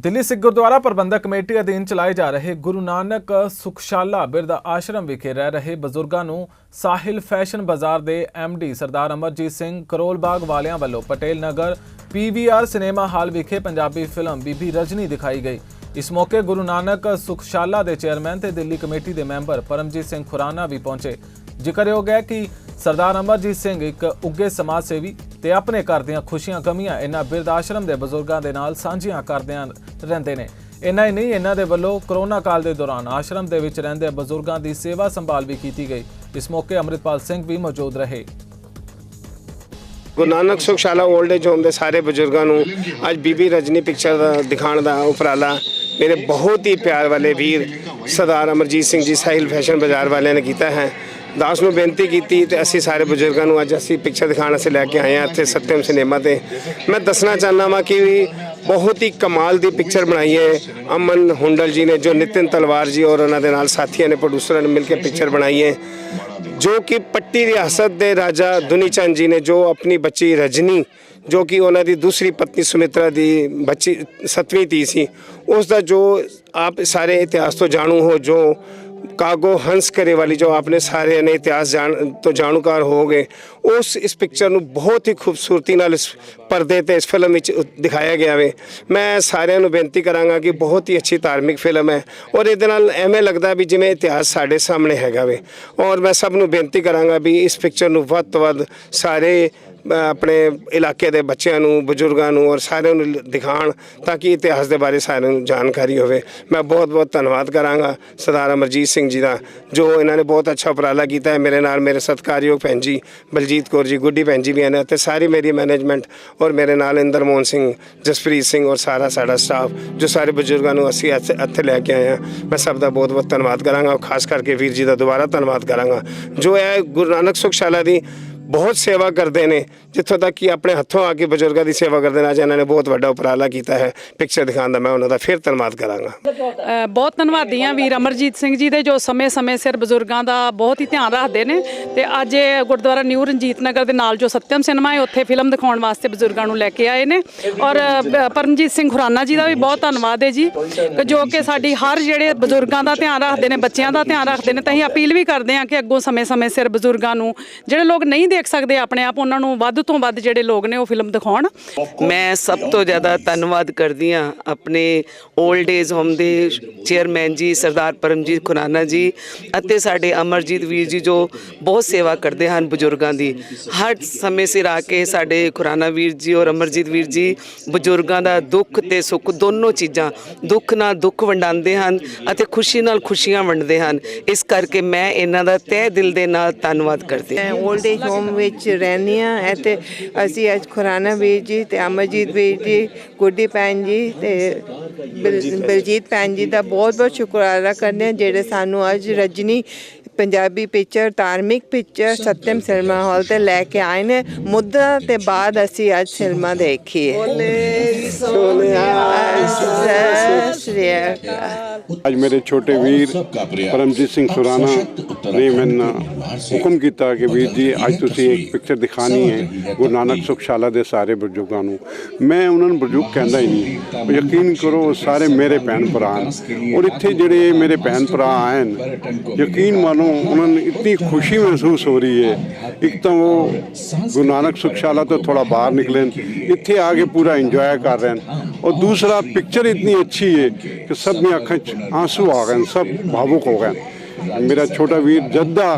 ਦਿੱਲੀ ਸਿੱਖ ਗੁਰਦੁਆਰਾ ਪ੍ਰਬੰਧਕ ਕਮੇਟੀ ਅਧੀਨ ਚਲਾਏ ਜਾ ਰਹੇ ਗੁਰੂ ਨਾਨਕ ਸੁਖਸ਼ਾਲਾ ਬਿਰਧ ਆਸ਼ਰਮ ਵਿਖੇ ਰਹਿ ਰਹੇ ਬਜ਼ੁਰਗਾਂ ਨੂੰ ਸਾਹਿਲ ਫੈਸ਼ਨ ਬਾਜ਼ਾਰ ਦੇ ਡੀ ਸਰਦਾਰ ਅਮਰਜੀਤ ਸਿੰਘ ਕਰੋਲ ਬਾਗ ਵਾਲਿਆਂ ਵੱਲੋਂ Patel Nagar PVR cinema hall ਵਿਖੇ ਪੰਜਾਬੀ ਫਿਲਮ ਬੀਬੀ ਰਜਨੀ ਦਿਖਾਈ ਗਈ। ਇਸ ਮੌਕੇ ਗੁਰੂ ਨਾਨਕ ਸੁਖਸ਼ਾਲਾ ਦੇ ਚੇਅਰਮੈਨ ਤੇ ਦਿੱਲੀ ਕਮੇਟੀ ਦੇ ਮੈਂਬਰ ਪਰਮਜੀਤ ਸਿੰਘ ਖੁਰਾਨਾ ਵੀ ਪਹੁੰਚੇ। ਜ਼ਿਕਰਯੋਗ ਹੈ ਕਿ ਸਰਦਾਰ ਅਮਰਜੀਤ ਸਿੰਘ ਇੱਕ ਉੱਗੇ ਸਮਾਜ ਸੇਵੀ ਤੇ ਆਪਣੇ ਘਰ ਦੀਆਂ ਖੁਸ਼ੀਆਂ ਕਮੀਆਂ ਇਹਨਾਂ ਬਿਰਧ ਆਸ਼ਰਮ ਦੇ ਬਜ਼ੁਰਗਾਂ ਦੇ ਨਾਲ ਸਾਂਝੀਆਂ ਕਰਦਿਆਂ ਰਹਿੰਦੇ ਨੇ। ਇੰਨਾ ਹੀ ਨਹੀਂ, ਇਹਨਾਂ ਦੇ ਵੱਲੋਂ ਕਰੋਨਾ ਕਾਲ ਦੇ ਦੌਰਾਨ ਆਸ਼ਰਮ ਦੇ ਵਿੱਚ ਰਹਿੰਦੇ ਬਜ਼ੁਰਗਾਂ ਦੀ ਸੇਵਾ ਸੰਭਾਲ ਵੀ ਕੀਤੀ ਗਈ। ਇਸ ਮੌਕੇ ਅੰਮ੍ਰਿਤਪਾਲ ਸਿੰਘ ਵੀ ਮੌਜੂਦ ਰਹੇ। Guru Nanak Sukhshala old age home ਦੇ ਸਾਰੇ ਬਜ਼ੁਰਗਾਂ ਨੂੰ ਅੱਜ ਬੀਬੀ ਰਜਨੀ ਪਿਕਚਰ ਦਿਖਾਉਣ ਦਾ ਉਪਰਾਲਾ ਮੇਰੇ ਬਹੁਤ ਹੀ ਪਿਆਰ ਵਾਲੇ ਵੀਰ ਸਰਦਾਰ ਅਮਰਜੀਤ ਸਿੰਘ ਜੀ ਸਾਹਿਲ ਫੈਸ਼ਨ ਬਾਜ਼ਾਰ ਵਾਲਿਆਂ ਨੇ ਕੀਤਾ ਹੈ ਦਾਸ ਨੂੰ ਬੇਨਤੀ ਕੀਤੀ ਤੇ ਅਸੀਂ ਸਾਰੇ ਬਜ਼ੁਰਗਾਂ ਨੂੰ ਅੱਜ ਅਸੀਂ ਪਿਕਚਰ ਦਿਖਾਉਣ ਵਾਸਤੇ ਲੈ ਕੇ ਆਏ ਹਾਂ ਇੱਥੇ ਸਤਿਅਮ ਸਿਨੇਮਾ ਤੇ ਮੈਂ ਦੱਸਣਾ ਚਾਹੁੰਦਾ ਵਾਂ ਕਿ ਬਹੁਤ ਹੀ ਕਮਾਲ ਦੀ ਪਿਕਚਰ ਬਣਾਈ ਹੈ ਅਮਨ ਹੁੰਡਲ ਜੀ ਨੇ ਜੋ ਨਿਤਿਨ ਤਲਵਾਰ ਜੀ ਔਰ ਉਹਨਾਂ ਦੇ ਨਾਲ ਸਾਥੀਆਂ ਨੇ ਪ੍ਰੋਡਿਊਸਰਾਂ ਨੇ ਮਿਲ ਕੇ ਪਿਕਚਰ ਬਣਾਈ ਹੈ ਜੋ ਕਿ ਪੱਟੀ ਰਿਆਸਤ ਦੇ ਰਾਜਾ ਦੁਨੀ ਚੰਦ ਜੀ ਨੇ ਜੋ ਆਪਣੀ ਬੱਚੀ ਰਜਨੀ ਜੋ ਕਿ ਉਹਨਾਂ ਦੀ ਦੂਸਰੀ ਪਤਨੀ ਸੁਮਿਤਰਾ ਦੀ ਬੱਚੀ, ਸਤਵੀਂ ਧੀ ਸੀ ਉਸ ਦਾ ਜੋ ਆਪ ਸਾਰੇ ਇਤਿਹਾਸ ਤੋਂ ਜਾਣੂ ਹੋ, ਜੋ ਕਾਗੋ ਹੰਸ ਕਰੇ ਵਾਲੀ ਜੋ ਆਪਨੇ ਸਾਰੇ ਨੇ ਇਤਿਹਾਸ ਜਾਣ ਤੋਂ ਜਾਣੂਕਾਰ ਹੋ ਗਏ, ਉਸ ਇਸ ਪਿਕਚਰ ਨੂੰ ਬਹੁਤ ਹੀ ਖੂਬਸੂਰਤੀ ਨਾਲ ਇਸ ਪਰਦੇ ਤੇ ਇਸ ਫਿਲਮ ਵਿੱਚ ਦਿਖਾਇਆ ਗਿਆ ਵੇ। ਮੈਂ ਸਾਰਿਆਂ ਨੂੰ ਬੇਨਤੀ ਕਰਾਂਗਾ ਕਿ ਬਹੁਤ ਹੀ ਅੱਛੀ ਧਾਰਮਿਕ ਫਿਲਮ ਹੈ ਔਰ ਇਹਦੇ ਨਾਲ ਐਵੇਂ ਲੱਗਦਾ ਵੀ ਜਿਵੇਂ ਇਤਿਹਾਸ ਸਾਡੇ ਸਾਹਮਣੇ ਹੈਗਾ ਵੇ। ਔਰ ਮੈਂ ਸਭ ਨੂੰ ਬੇਨਤੀ ਕਰਾਂਗਾ ਵੀ ਇਸ ਪਿਕਚਰ ਨੂੰ ਵੱਧ ਤੋਂ ਵੱਧ ਸਾਰੇ ਆਪਣੇ ਇਲਾਕੇ ਦੇ ਬੱਚਿਆਂ ਨੂੰ, ਬਜ਼ੁਰਗਾਂ ਨੂੰ ਔਰ ਸਾਰਿਆਂ ਨੂੰ ਲ- ਦਿਖਾਉਣ ਤਾਂ ਕਿ ਇਤਿਹਾਸ ਦੇ ਬਾਰੇ ਸਾਰਿਆਂ ਨੂੰ ਜਾਣਕਾਰੀ ਹੋਵੇ। ਮੈਂ ਬਹੁਤ ਬਹੁਤ ਧੰਨਵਾਦ ਕਰਾਂਗਾ ਸਰਦਾਰ ਅਮਰਜੀਤ ਸਿੰਘ ਜੀ ਦਾ, ਜੋ ਇਹਨਾਂ ਨੇ ਬਹੁਤ ਅੱਛਾ ਉਪਰਾਲਾ ਕੀਤਾ ਹੈ। ਮੇਰੇ ਨਾਲ ਮੇਰੇ ਸਤਿਕਾਰਯੋਗ ਭੈਣ ਜੀ ਬਲਜੀਤ ਕੌਰ ਜੀ, ਗੁੱਡੀ ਭੈਣ ਜੀ ਵੀ ਹਨ ਅਤੇ ਸਾਰੀ ਮੇਰੀ ਮੈਨੇਜਮੈਂਟ ਔਰ ਮੇਰੇ ਨਾਲ ਇੰਦਰ ਮੋਹਨ ਸਿੰਘ, ਜਸਪ੍ਰੀਤ ਸਿੰਘ ਔਰ ਸਾਰਾ ਸਾਡਾ ਸਟਾਫ, ਜੋ ਸਾਰੇ ਬਜ਼ੁਰਗਾਂ ਨੂੰ ਅਸੀਂ ਇੱਥੇ ਇੱਥੇ ਲੈ ਕੇ ਆਏ ਹਾਂ। ਮੈਂ ਸਭ ਦਾ ਬਹੁਤ ਬਹੁਤ ਧੰਨਵਾਦ ਕਰਾਂਗਾ ਔਰ ਖਾਸ ਕਰਕੇ ਵੀਰ ਜੀ ਦਾ ਦੁਬਾਰਾ ਧੰਨਵਾਦ ਕਰਾਂਗਾ। ਜੋ ਹੈ ਗੁਰੂ ਨਾਨਕ ਸੁਖਸ਼ਾਲਾ ਦੀ ਬਹੁਤ ਸੇਵਾ ਕਰਦੇ ਨੇ। ਜਿੱਥੋਂ ਤੱਕ ਕਿ ਆਪਣੇ ਹੱਥੋਂ ਆ ਕੇ ਬਜ਼ੁਰਗਾਂ ਦੀ ਸੇਵਾ ਕਰਦੇ ਨੇ, ਅੱਜ ਇਹਨਾਂ ਨੇ ਬਹੁਤ ਵੱਡਾ ਉਪਰਾਲਾ ਕੀਤਾ ਹੈ। ਪਿਕਚਰ ਦਿਖਾਉਣ ਦਾ ਮੈਂ ਉਹਨਾਂ ਦਾ ਫਿਰ ਧੰਨਵਾਦ ਕਰਾਂਗਾ। ਬਹੁਤ ਧੰਨਵਾਦੀ ਹਾਂ ਵੀਰ ਅਮਰਜੀਤ ਸਿੰਘ ਜੀ ਦੇ, ਜੋ ਸਮੇਂ-ਸਮੇਂ ਸਿਰ ਬਜ਼ੁਰਗਾਂ ਦਾ ਬਹੁਤ ਹੀ ਧਿਆਨ ਰੱਖਦੇ ਨੇ। ਤੇ ਅੱਜ ਇਹ ਗੁਰਦੁਆਰਾ ਨਿਊ ਰਣਜੀਤ ਨਗਰ ਦੇ ਨਾਲ ਜੋ ਸਤਿਅਮ ਸਿਨੇਮਾ ਹੈ, ਉੱਥੇ ਫਿਲਮ ਦਿਖਾਉਣ ਵਾਸਤੇ ਬਜ਼ੁਰਗਾਂ ਨੂੰ ਲੈ ਕੇ ਆਏ ਨੇ। ਔਰ ਪਰਮਜੀਤ ਸਿੰਘ ਖੁਰਾਨਾ ਜੀ ਦਾ ਵੀ ਬਹੁਤ ਧੰਨਵਾਦ ਹੈ ਜੀ। ਜੋ ਕਿ ਸਾਡੀ ਹਰ ਜਿਹੜੇ ਬਜ਼ੁਰਗਾਂ ਦਾ ਧਿਆਨ ਰੱਖਦੇ ਨੇ, ਬੱਚਿਆਂ ਦਾ ਧਿਆਨ ਰੱਖਦੇ ਨੇ, ਤਾਂ ਅਸੀਂ ਅਪੀਲ ਵੀ ਕਰਦੇ ਹਾਂ ਕਿ ਅੱਗੋਂ ਸਮੇਂ-ਸਮੇਂ ਸਿਰ ਬਜ਼ੁਰਗਾਂ ਨੂੰ, ਜਿਹੜੇ ਲੋਕ ਨਹੀਂ ਦੇ ਦੇਖ ਸਕਦੇ ਆ ਆਪਣੇ ਆਪ ਉਹਨਾਂ ਨੂੰ ਵੱਧ ਤੋਂ ਵੱਧ ਜਿਹੜੇ ਲੋਕ ਨੇ ਉਹ ਫਿਲਮ ਦਿਖਾਉਣ। ਮੈਂ ਸਭ ਤੋਂ ਜ਼ਿਆਦਾ ਧੰਨਵਾਦ ਕਰਦੀ ਹਾਂ ਆਪਣੇ 올ਡ ਏਜ ਹੋਮ ਦੇ ਚੇਅਰਮੈਨ ਜੀ ਸਰਦਾਰ ਪਰਮਜੀਤ ਖੁਰਾਨਾ ਜੀ ਅਤੇ ਸਾਡੇ ਅਮਰਜੀਤ ਵੀਰ ਜੀ ਜੋ ਬਹੁਤ ਸੇਵਾ ਕਰਦੇ ਹਨ ਬਜ਼ੁਰਗਾਂ ਦੀ। ਹਰ ਸਮੇਂ ਸਿਰ ਆ ਕੇ ਸਾਡੇ ਖੁਰਾਨਾ ਵੀਰ ਜੀ ਔਰ ਅਮਰਜੀਤ ਵੀਰ ਜੀ ਬਜ਼ੁਰਗਾਂ ਦਾ ਦੁੱਖ ਤੇ ਸੁੱਖ ਦੋਨੋਂ ਚੀਜ਼ਾਂ ਦੁੱਖ ਨਾਲ ਦੁੱਖ ਵੰਡਾਉਂਦੇ ਹਨ ਅਤੇ ਖੁਸ਼ੀ ਨਾਲ ਖੁਸ਼ੀਆਂ ਵੰਡਦੇ ਹਨ। ਇਸ ਕਰਕੇ ਮੈਂ ਇਹਨਾਂ ਦਾ ਤਹਿ ਦਿਲ ਦੇ ਨਾਲ ਧੰਨਵਾਦ ਕਰਦੀ ਹਾਂ। ਮੈਂ 올ਡ ਏਜ ਹੋਮ ਵਿੱਚ ਰਹਿੰਦੀ ਹਾਂ। ਅਤੇ ਅਸੀਂ ਅੱਜ ਖੁਰਾਨਾ ਵੀਰ ਜੀ ਤੇ ਅਮਰਜੀਤ ਵੀਰ ਜੀ ਗੁੱਡੀ ਭੈਣ ਜੀ ਤੇ ਬਲ- ਬਲਜੀਤ ਭੈਣ ਜੀ ਦਾ ਬਹੁਤ ਬਹੁਤ ਸ਼ੁਕਰਾਨਾ ਕਰਦੇ ਹਾਂ ਜਿਹੜੇ ਸਾਨੂੰ ਅੱਜ ਰਜਨੀ ਪੰਜਾਬੀ ਪਿਕਚਰ ਧਾਰਮਿਕ ਪਿਕਚਰ ਸਤਿਅਮ ਸਿਨੇਮਾ ਹਾਲ ਤੇ ਲੈ ਕੇ ਆਏ ਨੇ। ਮੁੱਦਾ ਤੇ ਬਾਅਦ ਅਸੀਂ ਅੱਜ ਸਿਨੇਮਾ ਦੇਖੀ ਹੈ ਸਤਿ ਸ੍ਰੀ ਅਕਾਲ। ਅੱਜ ਮੇਰੇ ਛੋਟੇ ਵੀਰ ਪਰਮਜੀਤ ਸਿੰਘ ਸੁਰਾਣਾ ਨੇ ਮੈਨੂੰ ਹੁਕਮ ਕੀਤਾ ਕਿ ਵੀਰ ਜੀ ਅੱਜ ਤੁਸੀਂ ਇੱਕ ਪਿਕਚਰ ਦਿਖਾਣੀ ਹੈ ਗੁਰੂ ਨਾਨਕ ਸੁਖਸ਼ਾਲਾ ਦੇ ਸਾਰੇ ਬਜ਼ੁਰਗਾਂ ਨੂੰ। ਮੈਂ ਉਹਨਾਂ ਨੂੰ ਬਜ਼ੁਰਗ ਕਹਿੰਦਾ ਹੀ ਨਹੀਂ। ਯਕੀਨ ਕਰੋ ਸਾਰੇ ਮੇਰੇ ਭੈਣ ਭਰਾ ਔਰ ਇੱਥੇ ਜਿਹੜੇ ਮੇਰੇ ਭੈਣ ਭਰਾ ਆਏ ਯਕੀਨ ਮਾਨੋ ਉਹਨਾਂ ਨੂੰ ਇੰਨੀ ਖੁਸ਼ੀ ਮਹਿਸੂਸ ਹੋ ਰਹੀ ਹੈ। ਇੱਕ ਤਾਂ ਉਹ ਗੁਰੂ ਨਾਨਕ ਸੁਖਸ਼ਾਲਾ ਤੋਂ ਥੋੜਾ ਬਾਹਰ ਨਿਕਲੇ ਇੱਥੇ ਆ ਕੇ ਪੂਰਾ ਇੰਜੋਏ ਕਰ ਰਹੇ ਹਨ ਔਰ ਦੂਸਰਾ ਪਿਕਚਰ ਇਤਨੀ ਅੱਛੀ ਹੈ ਕਿ ਸਭ ਦੀਆਂ ਅੱਖਾਂ 'ਚ आंसू आ गए सब भावुक हो गए मेरा छोटा वीर जद्दा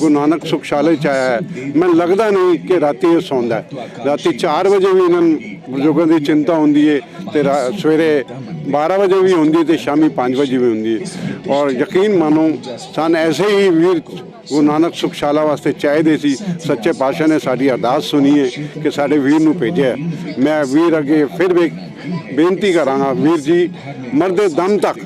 गुरु नानक सुखशाले च आया है मैं लगता नहीं कि राती ये सौंदा है राती 4 ਵਜੇ ਵੀ ਇਹਨਾਂ ਬਜ਼ੁਰਗਾਂ ਦੀ ਚਿੰਤਾ ਹੁੰਦੀ ਹੈ ਤੇ ਸਵੇਰੇ 12 ਵਜੇ ਵੀ ਹੁੰਦੀ ਹੈ ਤੇ ਸ਼ਾਮੀ 5 ਵਜੇ ਵੀ ਹੁੰਦੀ ਹੈ ਔਰ ਯਕੀਨ ਮਾਨੋ ਸਨ ਐਸੇ ਹੀ ਵੀਰ ਗੁਰੂ ਨਾਨਕ ਸੁਖਸ਼ਾਲਾ ਵਾਸਤੇ ਚਾਹੀਦੇ ਸੀ। ਸੱਚੇ ਪਾਤਸ਼ਾਹ ਨੇ ਸਾਡੀ ਅਰਦਾਸ ਸੁਣੀ ਹੈ ਕਿ ਸਾਡੇ ਵੀਰ ਨੂੰ ਭੇਜਿਆ। ਮੈਂ ਵੀਰ ਅੱਗੇ ਫਿਰ ਵੀ ਬੇਨਤੀ ਕਰਾਂਗਾ, ਵੀਰ ਜੀ, ਮਰਦੇ ਦਮ ਤੱਕ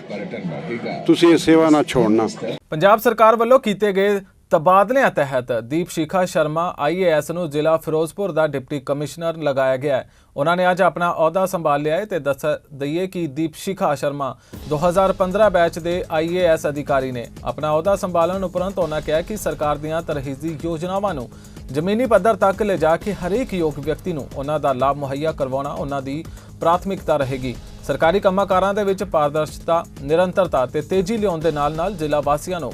ਤੁਸੀਂ ਇਹ ਸੇਵਾ ਨਾ ਛੋੜਨਾ। ਪੰਜਾਬ ਸਰਕਾਰ ਵੱਲੋਂ ਕੀਤੇ ਗਏ ਤਬਾਦਲਿਆਂ ਤਹਿਤ ਦੀਪ ਸ਼ਿਖਾ ਸ਼ਰਮਾ ਆਈਏਐਸ ਨੂੰ ਜ਼ਿਲ੍ਹਾ ਫਿਰੋਜ਼ਪੁਰ ਦਾ ਡਿਪਟੀ ਕਮਿਸ਼ਨਰ ਲਗਾਇਆ ਗਿਆ ਹੈ। ਉਹਨਾਂ ਨੇ ਅੱਜ ਆਪਣਾ ਅਹੁਦਾ ਸੰਭਾਲ ਲਿਆ ਹੈ ਤੇ ਦੱਸ ਦਈਏ ਕਿ ਦੀਪ ਸ਼ਿਖਾ ਸ਼ਰਮਾ 2015 ਬੈਚ ਦੇ ਆਈਏਐਸ ਅਧਿਕਾਰੀ ਨੇ ਆਪਣਾ ਅਹੁਦਾ ਸੰਭਾਲਣ ਉਪਰੰਤ ਉਹਨਾਂ ਕਿਹਾ ਕਿ ਸਰਕਾਰ ਦੀਆਂ ਤਰਹੀਜ਼ੀ ਯੋਜਨਾਵਾਂ ਨੂੰ ਜ਼ਮੀਨੀ ਪੱਧਰ ਤੱਕ ਲਿਜਾ ਕੇ ਹਰੇਕ ਯੋਗ ਵਿਅਕਤੀ ਨੂੰ ਉਹਨਾਂ ਦਾ ਲਾਭ ਮੁਹੱਈਆ ਕਰਵਾਉਣਾ ਉਹਨਾਂ ਦੀ ਪ੍ਰਾਥਮਿਕਤਾ ਰਹੇਗੀ। ਸਰਕਾਰੀ ਕੰਮਾਂ ਕਾਰਾਂ ਦੇ ਵਿੱਚ ਪਾਰਦਰਸ਼ਤਾ, ਨਿਰੰਤਰਤਾ ਤੇ ਤੇਜ਼ੀ ਲਿਆਉਣ ਦੇ ਨਾਲ-ਨਾਲ ਜ਼ਿਲ੍ਹਾ ਵਾਸੀਆਂ ਨੂੰ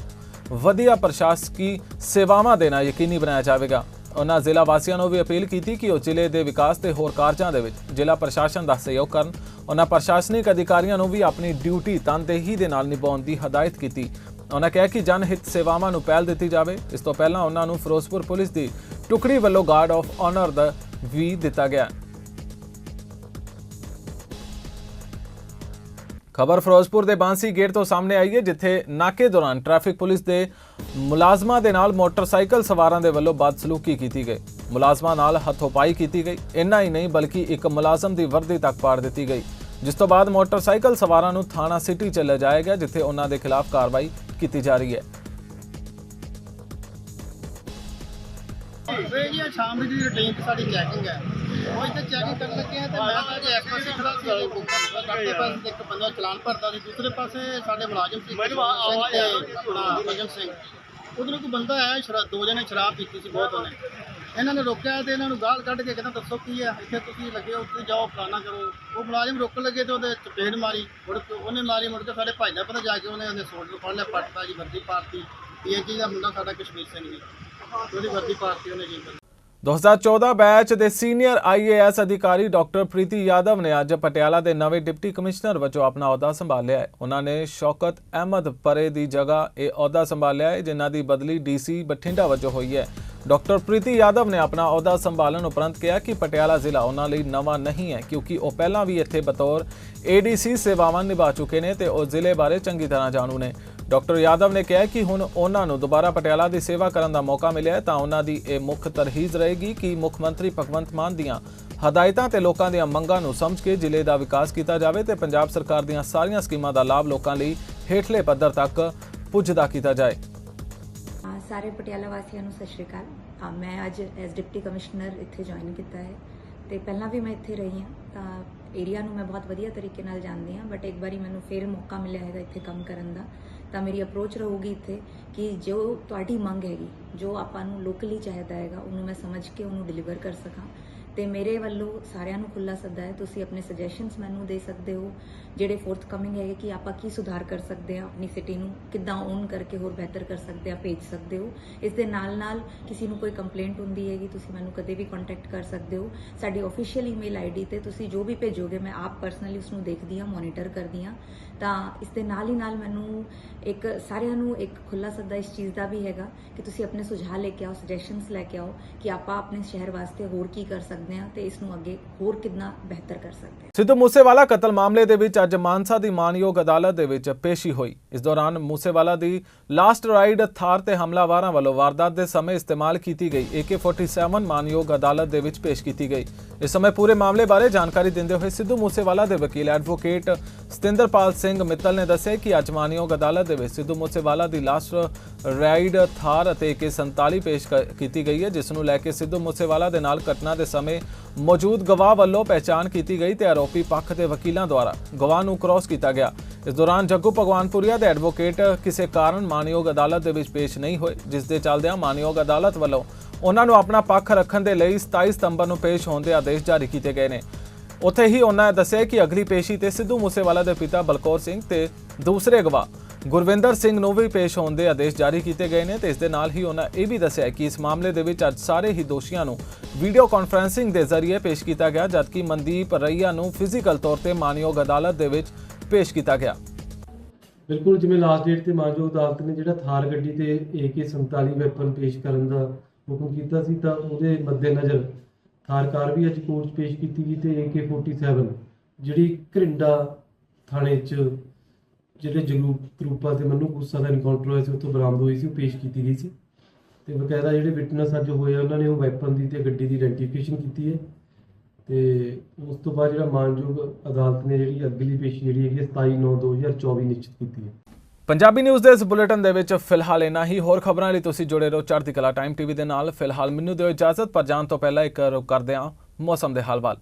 ਵਧੀਆ ਪ੍ਰਸ਼ਾਸਕੀ ਸੇਵਾਵਾਂ ਦੇਣਾ ਯਕੀਨੀ ਬਣਾਇਆ ਜਾਵੇਗਾ। ਉਹਨਾਂ ਜ਼ਿਲ੍ਹਾ ਵਾਸੀਆਂ ਨੂੰ ਵੀ ਅਪੀਲ ਕੀਤੀ ਕਿ ਉਹ ਜ਼ਿਲ੍ਹੇ ਦੇ ਵਿਕਾਸ ਤੇ ਹੋਰ ਕਾਰਜਾਂ ਦੇ ਵਿੱਚ ਜ਼ਿਲ੍ਹਾ ਪ੍ਰਸ਼ਾਸਨ ਦਾ ਸਹਿਯੋਗ ਕਰਨ। ਉਹਨਾਂ ਪ੍ਰਸ਼ਾਸਨਿਕ ਅਧਿਕਾਰੀਆਂ ਨੂੰ ਵੀ ਆਪਣੀ ਡਿਊਟੀ ਤਨਦੇਹੀ ਦੇ ਨਾਲ ਨਿਭਾਉਣ ਦੀ ਹਦਾਇਤ ਕੀਤੀ। ਉਹਨਾਂ ਕਿਹਾ ਕਿ ਜਨ ਹਿੱਤ ਸੇਵਾਵਾਂ ਨੂੰ ਪਹਿਲ ਦਿੱਤੀ ਜਾਵੇ। ਇਸ ਤੋਂ ਪਹਿਲਾਂ ਉਹਨਾਂ ਨੂੰ ਫਿਰੋਜ਼ਪੁਰ ਪੁਲਿਸ ਦੀ ਟੁਕੜੀ ਵੱਲੋਂ ਗਾਰਡ ਆਫ ਆਨਰ ਦਾ ਵੀ ਦਿੱਤਾ ਗਿਆ। ਖਬਰ ਫਿਰੋਜ਼ਪੁਰ ਦੇ ਬਾਂਸੀ ਗੇਟ ਤੋਂ ਸਾਹਮਣੇ ਆਈ ਹੈ, ਜਿੱਥੇ ਨਾਕੇ ਦੌਰਾਨ ਟ੍ਰੈਫਿਕ ਪੁਲਿਸ ਦੇ ਮੁਲਾਜ਼ਮਾਂ ਦੇ ਨਾਲ ਮੋਟਰਸਾਈਕਲ ਸਵਾਰਾਂ ਦੇ ਵੱਲੋਂ ਬਦਸਲੂਕੀ ਕੀਤੀ ਗਈ। ਮੁਲਾਜ਼ਮਾਂ ਨਾਲ ਹੱਥੋਪਾਈ ਕੀਤੀ ਗਈ। ਇੰਨਾ ਹੀ ਨਹੀਂ, ਬਲਕਿ ਇੱਕ ਮੁਲਾਜ਼ਮ ਦੀ ਵਰਦੀ ਤੱਕ ਪਾੜ ਦਿੱਤੀ ਗਈ। ਜਿਸ ਤੋਂ ਬਾਅਦ ਮੋਟਰਸਾਈਕਲ ਸਵਾਰਾਂ ਨੂੰ ਥਾਣਾ ਸਿਟੀ ਚ ਲਿਜਾਇਆ ਗਿਆ, ਜਿੱਥੇ ਉਹਨਾਂ ਦੇ ਖਿਲਾਫ ਕਾਰਵਾਈ ਕੀਤੀ ਜਾ ਰਹੀ ਹੈ। ਇਹ ਜੀ ਸ਼ਾਮ ਦੀ ਰੁਟੀਨ ਤੇ ਸਾਡੀ ਚੈਕਿੰਗ ਹੈ। ਉਹ ਇੱਥੇ ਚੈਕਿੰਗ ਕਰਨ ਲੱਗੇ ਆ ਤੇ ਮੈਂ ਤਾਂ ਜੇ ਇੱਕ ਪਾਸੇ ਖੜਾ ਸੀ ਕਰਦੇ ਪਾਸੇ ਤੇ ਇੱਕ ਬੰਦਾ ਚਲਾਨ ਭਰਦਾ ਸੀ ਦੂਸਰੇ ਪਾਸੇ ਸਾਡੇ ਮੁਲਾਜ਼ਮ ਸੀ ਸਿੰਘ ਤੇ ਆਪਣਾ ਭਜਨ ਸਿੰਘ। ਉਧਰੋਂ ਕੋਈ ਬੰਦਾ ਆਇਆ ਸ਼ਰਾਬ ਦੋ ਜਣੇ ਸ਼ਰਾਬ ਪੀਤੀ ਸੀ ਬਹੁਤ ਉਹਨੇ। ਇਹਨਾਂ ਨੇ ਰੋਕਿਆ ਤੇ ਇਹਨਾਂ ਨੂੰ ਗਾਲ ਕੱਢ ਕੇ ਕਹਿੰਦਾ ਦੱਸੋ ਕੀ ਹੈ? ਇੱਥੇ ਤੁਸੀਂ ਲੱਗੇ ਉੱਥੇ ਜਾਓ ਫਲਾਣਾ ਕਰੋ। ਉਹ ਮੁਲਾਜ਼ਮ ਰੋਕਣ ਲੱਗੇ ਤੇ ਉਹਦੇ ਚਪੇੜ ਮਾਰੀ। ਮੁੜ ਕੇ ਉਹਨੇ ਮਾਰੀ ਮੁੜ ਕੇ ਸਾਡੇ ਭਾਈ ਦਾ ਪਤਾ ਜਾ ਕੇ ਉਹਨੇ ਉਹਦੇ ਸੋਟ ਨੂੰ ਫੜ ਲਿਆ ਪੱਟਦਾ ਜੀ ਵਰਦੀ ਪੀਐਚਈ ਦਾ ਮੁੰਡਾ ਸਾਡਾ ਕਸ਼ਮੀਰ ਸਿੰਘ ਜੀ। ਉਹਦੀ ਵਰਦੀ ਪਾਰਟੀ ਉਹਨੇ ਜੀ 2014 ਬੈਚ ਦੇ ਸੀਨੀਅਰ ਆਈਏਐਸ ਅਧਿਕਾਰੀ ਡਾਕਟਰ ਪ੍ਰੀਤੀ ਯਾਦਵ ਨੇ ਅੱਜ ਪਟਿਆਲਾ ਦੇ ਨਵੇਂ ਡਿਪਟੀ ਕਮਿਸ਼ਨਰ ਵਜੋਂ ਆਪਣਾ ਅਹੁਦਾ ਸੰਭਾਲਿਆ ਹੈ। ਉਹਨਾਂ ਨੇ ਸ਼ੌਕਤ ਅਹਿਮਦ ਪਰੇ ਦੀ ਜਗ੍ਹਾ ਇਹ ਅਹੁਦਾ ਸੰਭਾਲਿਆ ਹੈ, ਜਿਨ੍ਹਾਂ ਦੀ ਬਦਲੀ ਡੀਸੀ ਬਠਿੰਡਾ ਵਜੋਂ ਹੋਈ ਹੈ। ਡਾਕਟਰ ਪ੍ਰੀਤੀ ਯਾਦਵ ਨੇ ਆਪਣਾ ਅਹੁਦਾ ਸੰਭਾਲਣ ਉਪਰੰਤ ਕਿਹਾ ਕਿ ਪਟਿਆਲਾ ਜ਼ਿਲ੍ਹਾ ਉਹਨਾਂ ਲਈ ਨਵਾਂ ਨਹੀਂ ਹੈ, ਕਿਉਂਕਿ ਉਹ ਪਹਿਲਾਂ ਵੀ ਇੱਥੇ ਬਤੌਰ ਏਡੀਸੀ ਸੇਵਾਵਾਂ ਨਿਭਾ ਚੁੱਕੇ ਨੇ ਤੇ ਉਹ ਜ਼ਿਲ੍ਹੇ ਬਾਰੇ ਚੰਗੀ ਤਰ੍ਹਾਂ ਜਾਣੂ ਨੇ। ਡਾਕਟਰ ਯਾਦਵ ਨੇ ਕਿਹਾ ਕਿ ਹੁਣ ਉਹਨਾਂ ਨੂੰ ਦੁਬਾਰਾ ਪਟਿਆਲਾ ਦੀ ਸੇਵਾ ਕਰਨ ਦਾ ਮੌਕਾ ਮਿਲਿਆ ਤਾਂ ਉਹਨਾਂ ਦੀ ਇਹ ਮੁੱਖ ਤਰਹੀਜ਼ ਰਹੇਗੀ ਕਿ ਮੁੱਖ ਮੰਤਰੀ ਭਗਵੰਤ ਮਾਨ ਦੀਆਂ ਹਦਾਇਤਾਂ ਤੇ ਲੋਕਾਂ ਦੀਆਂ ਮੰਗਾਂ ਨੂੰ ਸਮਝ ਕੇ ਜ਼ਿਲ੍ਹੇ ਦਾ ਵਿਕਾਸ ਕੀਤਾ ਜਾਵੇ ਤੇ ਪੰਜਾਬ ਸਰਕਾਰ ਦੀਆਂ ਸਾਰੀਆਂ ਸਕੀਮਾਂ ਦਾ ਲਾਭ ਲੋਕਾਂ ਲਈ ਹੇਠਲੇ ਪੱਧਰ ਤੱਕ ਪੁੱਜਦਾ ਕੀਤਾ ਜਾਏ। ਸਾਰੇ ਪਟਿਆਲਾ ਵਾਸੀਆਂ ਨੂੰ ਸਤਿ ਸ਼੍ਰੀ ਅਕਾਲ। ਮੈਂ ਅੱਜ ਐਸ ਡਿਪਟੀ ਕਮਿਸ਼ਨਰ ਇੱਥੇ ਜੁਆਇਨ ਕੀਤਾ ਹੈ ਤੇ ਪਹਿਲਾਂ ਵੀ ਮੈਂ ਇੱਥੇ ਰਹੀ ਹਾਂ ਤਾਂ ਏਰੀਆ ਨੂੰ ਮੈਂ ਬਹੁਤ ਵਧੀਆ ਤਰੀਕੇ ਨਾਲ ਜਾਣਦੀ ਹਾਂ ਬਟ ਇੱਕ ਵਾਰੀ ਮੈਨੂੰ ਫੇਰ ਮੌਕਾ ਮਿਲਿਆ ਹੈਗਾ ਇੱਥੇ ਕੰਮ ਕਰਨ ਦਾ, ਤਾਂ ਮੇਰੀ ਅਪਰੋਚ ਰਹੂਗੀ ਇੱਥੇ ਕਿ ਜੋ ਤੁਹਾਡੀ ਮੰਗ ਹੈਗੀ, ਜੋ ਆਪਾਂ ਨੂੰ ਲੋਕਲੀ ਚਾਹੀਦਾ ਹੈਗਾ, ਉਹਨੂੰ ਮੈਂ ਸਮਝ ਕੇ ਉਹਨੂੰ ਡਿਲੀਵਰ ਕਰ ਸਕਾਂ। ਤੇ ਮੇਰੇ ਵੱਲੋਂ ਸਾਰਿਆਂ ਨੂੰ ਖੁੱਲਾ ਸੱਦਾ ਹੈ, ਤੁਸੀਂ ਆਪਣੇ ਸੁਜੈਸ਼ਨਸ ਮੈਨੂੰ ਦੇ ਸਕਦੇ ਹੋ, ਜਿਹੜੇ ਫੋਰਥ ਕਮਿੰਗ ਹੈਗੇ ਕਿ ਆਪਾਂ ਕੀ ਸੁਧਾਰ ਕਰ ਸਕਦੇ ਹਾਂ ਆਪਣੀ ਸਿਟੀ ਨੂੰ, ਕਿੱਦਾਂ ਓਨ ਕਰਕੇ ਹੋਰ ਬਿਹਤਰ ਕਰ ਸਕਦੇ ਆ ਭੇਜ ਸਕਦੇ ਹੋ। ਇਸ ਦੇ ਨਾਲ ਨਾਲ ਕਿਸੇ ਨੂੰ ਕੋਈ ਕੰਪਲੇਂਟ ਹੁੰਦੀ ਹੈਗੀ, ਤੁਸੀਂ ਮੈਨੂੰ ਕਦੇ ਵੀ ਕੰਟੈਕਟ ਕਰ ਸਕਦੇ ਹੋ। ਸਾਡੀ ਅਫੀਸ਼ੀਅਲ ਈਮੇਲ ਆਈਡੀ ਤੇ ਤੁਸੀਂ ਜੋ ਵੀ ਭੇਜੋਗੇ, ਮੈਂ ਆਪ ਪਰਸਨਲੀ ਉਸ ਨੂੰ ਦੇਖਦੀ ਹਾਂ ਮੋਨੀਟਰ ਕਰਦੀ ਹਾਂ। ਤਾਂ ਇਸ ਦੇ ਨਾਲ ਹੀ ਨਾਲ ਮੈਨੂੰ ਇੱਕ ਸਾਰਿਆਂ ਨੂੰ ਇੱਕ ਖੁੱਲਾ ਸੱਦਾ ਇਸ ਚੀਜ਼ ਦਾ ਵੀ ਹੈਗਾ ਕਿ ਤੁਸੀਂ ਆਪਣੇ ਸੁਝਾਅ ਲੈ ਕੇ ਆਓ ਸੁਜੈਸ਼ਨਸ ਲੈ ਕੇ ਆਓ ਕਿ ਆਪਾਂ ਆਪਣੇ ਸ਼ਹਿਰ ਵਾਸਤੇ ਹੋਰ ਕੀ ਕਰ ਸਕਦੇ ਹਾਂ ਤੇ ਇਸ ਨੂੰ ਅੱਗੇ ਹੋਰ ਕਿੰਨਾ ਬਿਹਤਰ ਕਰ ਸਕਦੇ ਹਾਂ। ਸਿੱਧੂ ਮੂਸੇਵਾਲਾ ਕਤਲ ਮਾਮਲੇ ਦੇ ਵਿੱਚ ਅੱਜ ਮਾਨਸਾ ਦੀ ਮਾਨਯੋਗ ਅਦਾਲਤ ਦੇ ਵਿੱਚ ਪੇਸ਼ੀ ਹੋਈ। ਇਸ ਦੌਰਾਨ ਮੂਸੇਵਾਲਾ ਦੀ ਲਾਸਟ ਰਾਈਡ ਥਾਰ ਤੇ ਹਮਲਾਵਾਰਾਂ ਵੱਲੋਂ ਵਾਰਦਾਤ ਦੇ ਸਮੇਂ ਇਸਤੇਮਾਲ ਕੀਤੀ ਗਈ। AK47 ਮਾਨਯੋਗ ਅਦਾਲਤ ਦੇ ਵਿੱਚ ਪੇਸ਼ ਕੀਤੀ ਗਈ। ਇਸ ਸਮੇਂ ਪੂਰੇ ਮਾਮਲੇ ਬਾਰੇ ਜਾਣਕਾਰੀ ਦਿੰਦੇ ਹੋਏ ਸਿੱਧੂ ਮੂਸੇਵਾਲਾ ਦੇ ਵਕੀਲ ਐਡਵੋਕੇਟ ਸਤਿੰਦਰਪਾਲ ਸਿੰਘ ਮਿੱਤਲ ਨੇ ਦੱਸਿਆ ਕਿ ਅੱਜ ਮਾਨਯੋਗ ਅਦਾਲਤ ਦੇ ਵਿੱਚ ਸਿੱਧੂ ਮੂਸੇਵਾਲਾ ਦੀ ਲਾਸਟ ਰਾਈਡ ਥਾਰ ਅਤੇ AK47 ਪੇਸ਼ ਕੀਤੀ ਗਈ ਹੈ, ਜਿਸ ਨੂੰ ਲੈ ਕੇ ਸਿੱਧੂ ਮੂਸੇਵਾਲਾ ਦੇ ਨਾਲ ਘਟਨਾ ਦੇ ਸਮੇਂ ਮੌਜੂਦ ਗਵਾਹ ਵੱਲੋਂ ਪਹਿਚਾਣ ਕੀਤੀ ਗਈ ਤੇ ਆਰੋਪੀ ਪੱਖ ਦੇ ਵਕੀਲਾਂ ਦੁਆਰਾ ਗਵਾਹ ਨੂੰ ਕ੍ਰਾਸ ਕੀਤਾ ਗਿਆ। ਇਸ ਦੌਰਾਨ ਜੱਗੂ ਭਗਵਾਨਪੁਰੀਆ ਦੇ ਐਡਵੋਕੇਟ ਕਿਸੇ ਕਾਰਨ ਮਾਨਯੋਗ ਅਦਾਲਤ ਦੇ ਵਿੱਚ ਪੇਸ਼ ਨਹੀਂ ਹੋਏ, ਜਿਸ ਦੇ ਚੱਲਦਿਆਂ ਮਾਨਯੋਗ ਅਦਾਲਤ ਵੱਲੋਂ ਉਹਨਾਂ ਨੂੰ ਆਪਣਾ ਪੱਖ ਰੱਖਣ ਦੇ ਲਈ 27 ਸਤੰਬਰ ਨੂੰ ਪੇਸ਼ ਹੋਣ ਦੇ ਆਦੇਸ਼ ਜਾਰੀ ਕੀਤੇ ਗਏ ਨੇ। ਉੱਥੇ ਹੀ ਉਹਨਾਂ ਨੇ ਦੱਸਿਆ ਕਿ ਅਗਲੀ ਪੇਸ਼ੀ ਤੇ ਸਿੱਧੂ ਮੂਸੇਵਾਲਾ ਦੇ ਪਿਤਾ ਬਲਕੌਰ ਸਿੰਘ ਤੇ ਦੂਸਰੇ ਗਵਾਹ ਗੁਰਵਿੰਦਰ ਸਿੰਘ ਨੂੰ ਵੀ ਪੇਸ਼ ਹੋਣ ਦੇ ਆਦੇਸ਼ ਜਾਰੀ ਕੀਤੇ ਗਏ ਨੇ ਤੇ ਇਸ ਦੇ ਨਾਲ ਹੀ ਉਹਨਾਂ ਇਹ ਵੀ ਦੱਸਿਆ ਕਿ ਇਸ ਮਾਮਲੇ ਦੇ ਵਿੱਚ ਅੱਜ ਸਾਰੇ ਹੀ ਦੋਸ਼ੀਆਂ ਨੂੰ ਵੀਡੀਓ ਕਾਨਫਰੈਂਸਿੰਗ ਦੇ ਜ਼ਰੀਏ ਪੇਸ਼ ਕੀਤਾ ਗਿਆ, ਜਦਕਿ ਮਨਦੀਪ ਰਈਆ ਨੂੰ ਫਿਜ਼ੀਕਲ ਤੌਰ ਤੇ ਮਾਨਯੋਗ ਅਦਾਲਤ ਦੇ ਵਿੱਚ ਪੇਸ਼ ਕੀਤਾ ਗਿਆ। ਬਿਲਕੁਲ, ਜਿਵੇਂ ਲਾਸਟ ਡੇਟ ਤੇ ਮਾਨਯੋਗ ਅਦਾਲਤ ਨੇ ਜਿਹੜਾ ਥਾਰ ਗੱਡੀ ਤੇ AK47 ਵੈਪਨ ਪੇਸ਼ ਕਰਨ ਦਾ ਹੁਕਮ ਕੀਤਾ ਸੀ, ਤਾਂ ਉਹਦੇ ਮੱਦੇਨਜ਼ਰ ਥਾਰ ਕਾਰ ਵੀ ਅੱਜ ਕੋਰਟ 'ਚ ਪੇਸ਼ ਕੀਤੀ ਗਈ ਤੇ AK47 ਜਿਹੜੀ ਘਰਿੰਡਾ ਥਾਣੇ 'ਚ ਜਿਹੜੇ ਜਗਰੂਪ ਤਰੂਪਾ ਤੇ ਮਨੂ ਗੁੱਸਾ ਦਾ ਇਨਕਾਊਂਟਰ ਹੋਇਆ ਸੀ ਉੱਥੋਂ ਬਰਾਮਦ ਹੋਈ ਸੀ, ਉਹ ਪੇਸ਼ ਕੀਤੀ ਗਈ ਸੀ। ਤੇ ਬਕਾਇਦਾ ਜਿਹੜੇ ਵਿਟਨੈਸ ਅੱਜ ਹੋਏ ਆ, ਉਹਨਾਂ ਨੇ ਉਹ ਵੈਪਨ ਦੀ ਤੇ ਗੱਡੀ ਦੀ ਆਇਡੈਂਟੀਫਿਕੇਸ਼ਨ ਕੀਤੀ ਹੈ। ਤੇ ਉਸ ਤੋਂ ਬਾਅਦ ਜਿਹੜਾ ਮਾਨਯੋਗ ਅਦਾਲਤ ਨੇ ਜਿਹੜੀ ਅਗਲੀ ਪੇਸ਼ੀ ਜਿਹੜੀ ਹੈਗੀ ਹੈ 27 9 2024 ਨਿਸ਼ਚਿਤ ਕੀਤੀ ਹੈ। ਪੰਜਾਬੀ ਨਿਊਜ਼ ਦੇ ਇਸ ਬੁਲੇਟਿਨ ਦੇ ਵਿੱਚ ਫਿਲਹਾਲ ਇੰਨਾ ਹੀ। ਹੋਰ ਖਬਰਾਂ ਲਈ ਤੁਸੀਂ ਜੁੜੇ ਰਹੋ ਚੜ੍ਹਦੀ ਕਲਾ ਟਾਈਮ ਟੀਵੀ ਦੇ ਨਾਲ। ਫਿਲਹਾਲ ਮੈਨੂੰ ਦਿਓ ਇਜਾਜ਼ਤ, ਪਰ ਜਾਣ ਤੋਂ ਪਹਿਲਾਂ ਇੱਕ ਰੁਕ ਕਰਦੇ ਹਾਂ ਮੌਸਮ ਦੇ ਹਾਲ ਵੱਲ